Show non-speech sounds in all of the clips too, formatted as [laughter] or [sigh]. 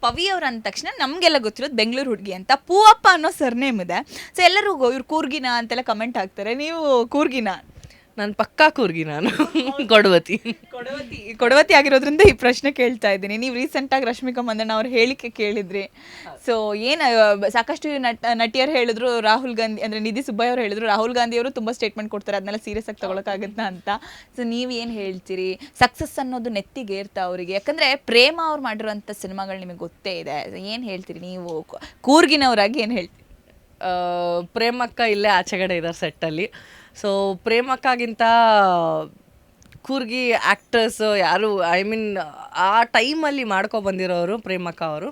ಪವಿ ಅವ್ರ ಅಂದ ತಕ್ಷಣ ನಮಗೆಲ್ಲ ಗೊತ್ತಿರೋದು ಬೆಂಗಳೂರು ಹುಡುಗಿ ಅಂತ. ಪೂವಪ್ಪ ಅನ್ನೋ ಸರ್ನೇಮ್ ಇದೆ. ಸೊ ಎಲ್ಲರೂ ಇವ್ರು ಕೂರ್ಗಿನ ಅಂತೆಲ್ಲ ಕಮೆಂಟ್ ಹಾಕ್ತಾರೆ. ನೀವು ಕೂರ್ಗಿನ? ನಾನು ಪಕ್ಕಾ ಕೂರ್ಗಿ ನಾನು. ಕೊಡವತಿ. ಕೊಡವತಿ. ಕೊಡವತಿ ಆಗಿರೋದ್ರಿಂದ ಈ ಪ್ರಶ್ನೆ ಕೇಳ್ತಾ ಇದ್ದೀನಿ. ನೀವು ರೀಸೆಂಟಾಗಿ ರಶ್ಮಿಕಾ ಮಂದಣ್ಣ ಅವ್ರ ಹೇಳಿಕೆ ಕೇಳಿದ್ರಿ. ಸೊ ಏನು ಸಾಕಷ್ಟು ನಟ ನಟಿಯರು ಹೇಳಿದ್ರು ರಾಹುಲ್ ಗಾಂಧಿ ಅಂದರೆ ನಿಧಿ ಸುಬ್ಬಯ್ಯ ಅವರು ಹೇಳಿದ್ರು ರಾಹುಲ್ ಗಾಂಧಿ ಅವರು ತುಂಬ ಸ್ಟೇಟ್ಮೆಂಟ್ ಕೊಡ್ತಾರೆ. ಅದನ್ನೆಲ್ಲ ಸೀರಿಯಸ್ ಆಗಿ ತಗೊಳಕ್ಕಾಗತ್ತಾ ಅಂತ. ಸೊ ನೀವು ಏನು ಹೇಳ್ತೀರಿ? ಸಕ್ಸಸ್ ಅನ್ನೋದು ನೆತ್ತಿಗೆ ಏರ್ತಾ ಅವರಿಗೆ. ಯಾಕಂದರೆ ಪ್ರೇಮ ಅವ್ರು ಮಾಡಿರೋಂಥ ಸಿನಿಮಾಗಳು ನಿಮಗೆ ಗೊತ್ತೇ ಇದೆ. ಏನು ಹೇಳ್ತೀರಿ ನೀವು? ಕೂರ್ಗಿನವರಾಗಿ ಏನು ಹೇಳ್ತೀರಿ? ಪ್ರೇಮಕ್ಕ ಇಲ್ಲೇ ಆಚೆಗಡೆ ಇದ್ದಾರೆ ಸೆಟ್ಟಲ್ಲಿ ಸೊ ಪ್ರೇಮಕ್ಕಾಗಿಂತ ಕೂರ್ಗಿ ಆ್ಯಕ್ಟರ್ಸ್ ಯಾರು ಐ ಮೀನ್ ಆ ಟೈಮಲ್ಲಿ ಮಾಡ್ಕೊ ಬಂದಿರೋರು ಪ್ರೇಮಕ್ಕ ಅವರು.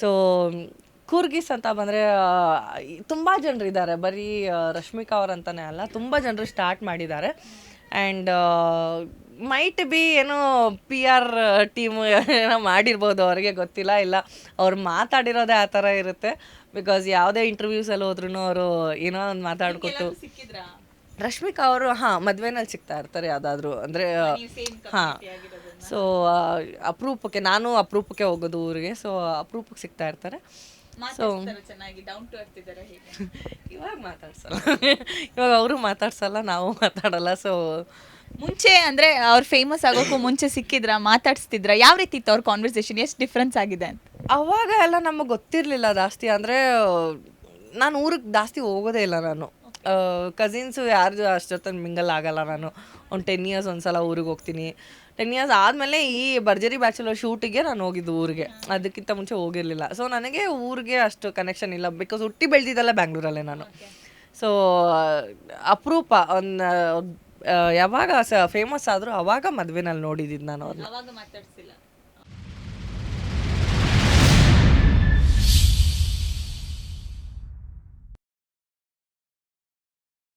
ಸೊ ಕೂರ್ಗಿಸ್ ಅಂತ ಬಂದರೆ ತುಂಬ ಜನರಿದ್ದಾರೆ. ಬರೀ ರಶ್ಮಿಕಾ ಅಂತಲೇ ಅಲ್ಲ, ತುಂಬ ಜನರು ಸ್ಟಾರ್ಟ್ ಮಾಡಿದ್ದಾರೆ. ಆ್ಯಂಡ್ ಮೈಟ್ ಬಿ ಏನೋ ಪಿ ಆರ್ ಟೀಮ್ ಏನೋ ಮಾಡಿರ್ಬೋದು ಅವ್ರಿಗೆ ಗೊತ್ತಿಲ್ಲ ಇಲ್ಲ. ಅವ್ರು ಮಾತಾಡಿರೋದೇ ಆ ಥರ ಇರುತ್ತೆ. ಬಿಕಾಸ್ ಯಾವುದೇ ಇಂಟರ್ವ್ಯೂಸಲ್ಲಿ ಹೋದ್ರೂ ಅವರು ಏನೋ ಒಂದು ಮಾತಾಡ್ಕೊಟ್ಟು. ರಶ್ಮಿಕಾ ಅವರು ಹಾಂ ಮದುವೆನಲ್ಲಿ ಸಿಗ್ತಾ ಇರ್ತಾರೆ ಯಾವುದಾದ್ರೂ. ಅಂದರೆ ಹಾಂ. ಸೊ ಅಪರೂಪಕ್ಕೆ ನಾನು ಅಪರೂಪಕ್ಕೆ ಹೋಗೋದು ಊರಿಗೆ. ಸೊ ಅಪರೂಪಕ್ಕೆ ಸಿಗ್ತಾ ಇರ್ತಾರೆ. ಸೊ [laughs] ಮಾತಾಡ್ಸಲ್ಲ. [laughs] ಇವಾಗ ಅವರು ಮಾತಾಡ್ಸಲ್ಲ, ನಾವು ಮಾತಾಡಲ್ಲ. ಸೊ ಮುಂಚೆ ಅಂದ್ರೆ ಅವ್ರು ಫೇಮಸ್ ಆಗೋಕ್ಕೂ ಮುಂಚೆ ಸಿಕ್ಕಿದ್ರ, ಮಾತಾಡ್ಸ್ತಿದ್ರ, ಯಾವ ರೀತಿ ಇತ್ತು ಅವ್ರ ಕಾನ್ವರ್ಸೇಷನ್ ಎಷ್ಟು ಡಿಫ್ರೆನ್ಸ್ ಆಗಿದೆ ಅಂತ? ಅವಾಗ ಎಲ್ಲ ನಮಗೆ ಗೊತ್ತಿರಲಿಲ್ಲ ಜಾಸ್ತಿ. ಅಂದರೆ, ನಾನು ಊರಿಗೆ ಜಾಸ್ತಿ ಹೋಗೋದೇ ಇಲ್ಲ ನಾನು. ಕಸಿನ್ಸು ಯಾರು ಜೊತೆ ಮಿಂಗಲ್ ಆಗಲ್ಲ ನಾನು. ಒಂದು ಟೆನ್ ಇಯರ್ಸ್ ಒಂದ್ಸಲ ಊರಿಗೆ ಹೋಗ್ತೀನಿ. ಟೆನ್ ಇಯರ್ಸ್ ಆದಮೇಲೆ ಈ ಭರ್ಜರಿ ಬ್ಯಾಚುಲರ್ ಶೂಟಿಗೆ ನಾನು ಹೋಗಿದ್ದು ಊರಿಗೆ. ಅದಕ್ಕಿಂತ ಮುಂಚೆ ಹೋಗಿರಲಿಲ್ಲ. ಸೊ ನನಗೆ ಊರಿಗೆ ಅಷ್ಟು ಕನೆಕ್ಷನ್ ಇಲ್ಲ. ಬಿಕಾಸ್ ಹುಟ್ಟಿ ಬೆಳೆದಿದ್ದಲ್ಲ ಬ್ಯಾಂಗ್ಳೂರಲ್ಲೇ ನಾನು. ಸೊ ಅಪರೂಪ, ಒಂದು ಯಾವಾಗ ಸ ಫೇಮಸ್ ಆದರೂ ಅವಾಗ ಮದುವೆನಲ್ಲಿ ನೋಡಿದ್ದು ನಾನು ಅವ್ರನ್ನ